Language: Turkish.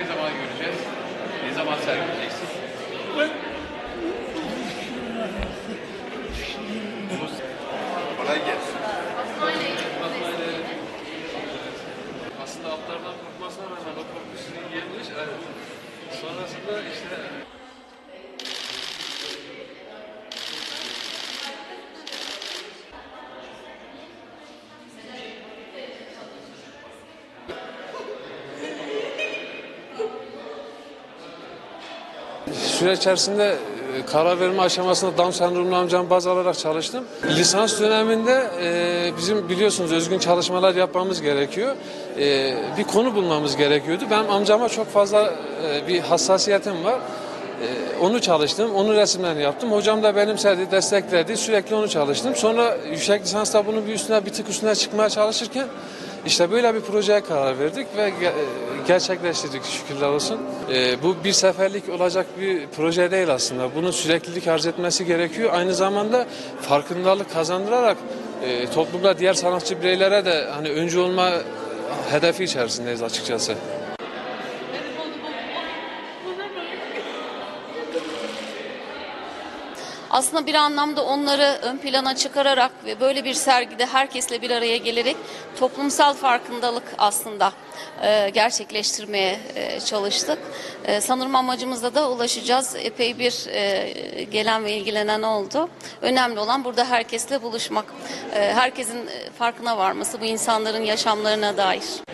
Ne zaman göreceğiz? Ne zaman sergileyeceksin? Kolay gelsin. Aslında altlardan korkmasına rağmen o korkusunu yenmiş. Evet. Sonrasında işte Süreç içerisinde e, karar verme aşamasında Down sendromlu amcam baz alarak çalıştım. Lisans döneminde e, bizim biliyorsunuz özgün çalışmalar yapmamız gerekiyor. E, bir konu bulmamız gerekiyordu. Ben amcama çok fazla e, bir hassasiyetim var. E, onu çalıştım, onun resimlerini yaptım. Hocam da benimsedi, destekledi. Sürekli onu çalıştım. Sonra yüksek lisansta bunun bir üstüne, bir tık üstüne çıkmaya çalışırken işte böyle bir projeye karar verdik ve ge- gerçekleştirdik şükürler olsun. Ee, bu bir seferlik olacak bir proje değil aslında. Bunun süreklilik arz etmesi gerekiyor. Aynı zamanda farkındalık kazandırarak e, toplumda diğer sanatçı bireylere de hani öncü olma hedefi içerisindeyiz açıkçası. Aslında bir anlamda onları ön plana çıkararak ve böyle bir sergide herkesle bir araya gelerek toplumsal farkındalık aslında e, gerçekleştirmeye e, çalıştık. E, sanırım amacımıza da ulaşacağız. Epey bir e, gelen ve ilgilenen oldu. Önemli olan burada herkesle buluşmak. E, herkesin e, farkına varması bu insanların yaşamlarına dair.